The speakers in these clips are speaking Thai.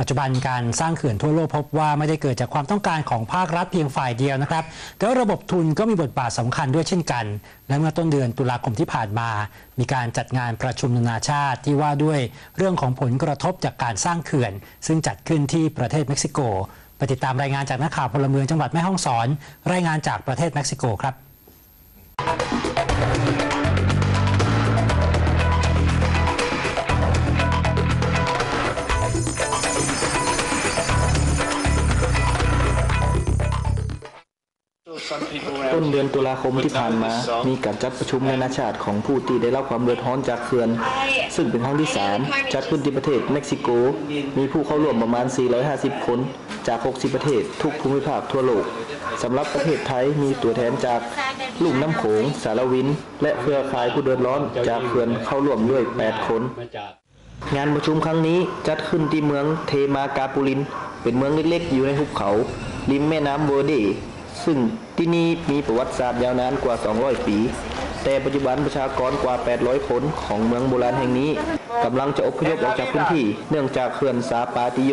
ปัจจุบันการสร้างเขื่อนทั่วโลกพบว่าไม่ได้เกิดจากความต้องการของภาครัฐเพียงฝ่ายเดียวนะครับ แต่ระบบทุนก็มีบทบาทสำคัญด้วยเช่นกัน และเมื่อต้นเดือนตุลาคมที่ผ่านมา มีการจัดงานประชุมนานาชาติที่ว่าด้วยเรื่องของผลกระทบจากการสร้างเขื่อน ซึ่งจัดขึ้นที่ประเทศเม็กซิโกไปติดตามรายงานจากนักข่าวพลเมืองจังหวัดแม่ฮ่องสอน รายงานจากประเทศเม็กซิโกครับ ต้นเดือนตุลาคมที่ผ่านมา มีการจัดประชุมนานาชาติของผู้ที่ได้รับความเดือดร้อนจากเขื่อน ซึ่งเป็นครั้งที่ 3 จัดขึ้นที่ประเทศเม็กซิโก มีผู้เข้าร่วมประมาณ 450 คน จาก 60 ประเทศทุกภูมิภาคทั่วโลกสำหรับประเทศไทยมีตัวแทนจากลุ่มน้ำโขง สารวิน และเครือข่ายผู้เดือดร้อนจากเขื่อนเข้าร่วมด้วย 8 คน งานประชุมครั้งนี้จัดขึ้นที่เมืองเทมากาปูลิน เป็นเมืองเล็กๆ อยู่ในหุบเขา ริมแม่น้ำเวอร์เด ซึ่งที่นี่มีประวัติศาสตร์ยาวนานกว่า 200 ปี แต่ปัจจุบันประชากรกว่า 800 คนของเมืองโบราณแห่งนี้กำลังจะอพยพออกจากพื้นที่ เนื่องจากเขื่อนซาปาติโย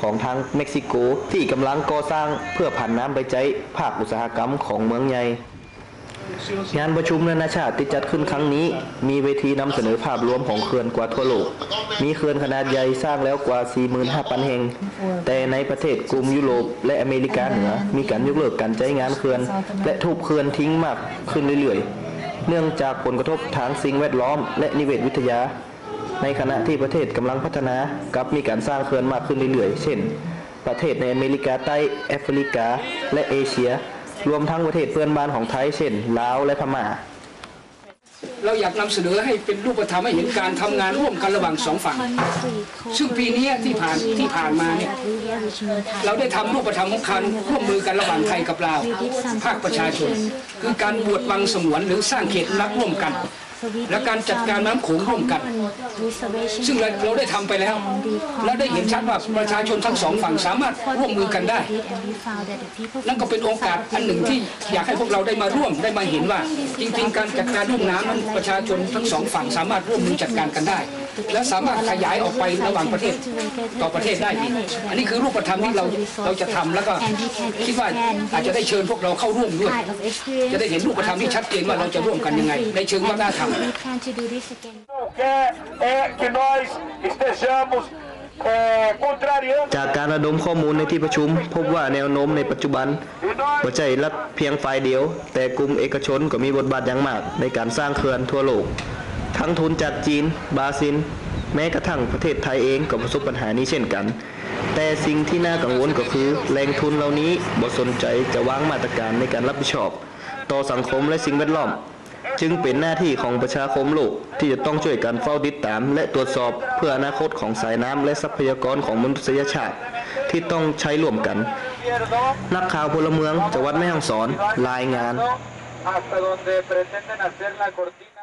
ของทางเม็กซิโกที่กำลังก่อสร้างเพื่อผ่านน้ำไปใจภาคอุตสาหกรรมของเมืองใหญ่ งานประชุมนานาชาติที่จัดขึ้นครั้งนี้ มีเวทีนำเสนอภาพรวมของเขื่อนกว่าทั่วโลก มีเขื่อนขนาดใหญ่สร้างแล้วกว่า 45,000 แห่ง แต่ในประเทศกลุ่มยุโรปและอเมริกาเหนือ มีการยกเลิกการใช้งานเขื่อน และทุบเขื่อนทิ้งมากขึ้นเรื่อยๆ เนื่องจากผลกระทบทางสิ่งแวดล้อม และนิเวศวิทยา ในขณะที่ประเทศกำลังพัฒนากับมีการสร้างเขื่อนมากขึ้นเรื่อยๆ เช่น ประเทศในอเมริกาใต้แอฟริกา และเอเชีย รวมทั้งประเทศเพื่อนบ้านของไทยเช่นลาวและพม่า เราอยากนำเสนอให้เป็นรูปธรรมให้เห็นการทำงานร่วมกันระหว่างสองฝั่ง ซึ่งปีนี้ที่ผ่านที่ผ่านมาเนี่ยเราได้ทำรูปธรรมของการร่วมมือกันระหว่างไทยกับลาวภาคประชาชน คือการบวชวังสมวนหรือสร้างเขตรักร่วมกัน และการจัดการน้ำโขงร่วมกัน ซึ่งเราเราได้ทำไปแล้ว และได้เห็นชัดว่าประชาชนทั้งสองฝั่งสามารถร่วมมือกันได้ นั่นก็เป็นโอกาสอันหนึ่งที่อยากให้พวกเราได้มาร่วมได้มาเห็นว่า จริงๆ การจัดการรุ่มน้ำนั้นประชาชนทั้งสองฝั่งสามารถร่วมมือจัดการกันได้ และสามารถขยายออกไประหว่างประเทศต่อประเทศได้อีกอันนี้คือรูปธรรมที่เราเราจะทำแล้วก็คิดว่าอาจจะได้เชิญพวกเราเข้าร่วมด้วย จะได้เห็นรูปธรรมที่ชัดเจนว่าเราจะร่วมกันยังไง ในเชิงวัฒนธรรม We plan to do this again. que é que nós estejamos eh, contrariando จากการระดมข้อมูลในที่ประชุม พบว่าแนวโน้มในปัจจุบันหัวใจรัฐเพียงฝ่ายเดียว แต่กลุ่มเอกชนก็มีบทบาทอย่างมากในการสร้างเขื่อนทั่วโลก ทั้งทุนจากจีน บราซิล แม้กระทั่งประเทศไทยเองก็ประสบปัญหานี้เช่นกัน แต่สิ่งที่น่ากังวลก็คือแหล่งทุนเหล่านี้บ่สนใจจะวางมาตรการในการรับผิดชอบ ต่อสังคมและสิ่งแวดล้อม จึงเป็นหน้าที่ของประชาคมโลกที่จะต้องช่วยกันเฝ้าติดตาม และตรวจสอบเพื่ออนาคตของสายน้ำและทรัพยากรของมนุษยชาติ ที่ต้องใช้ร่วมกัน นักข่าวพลเมืองจังหวัดแม่ฮ่องสอนรายงาน hasta donde pretenden hacer la cortina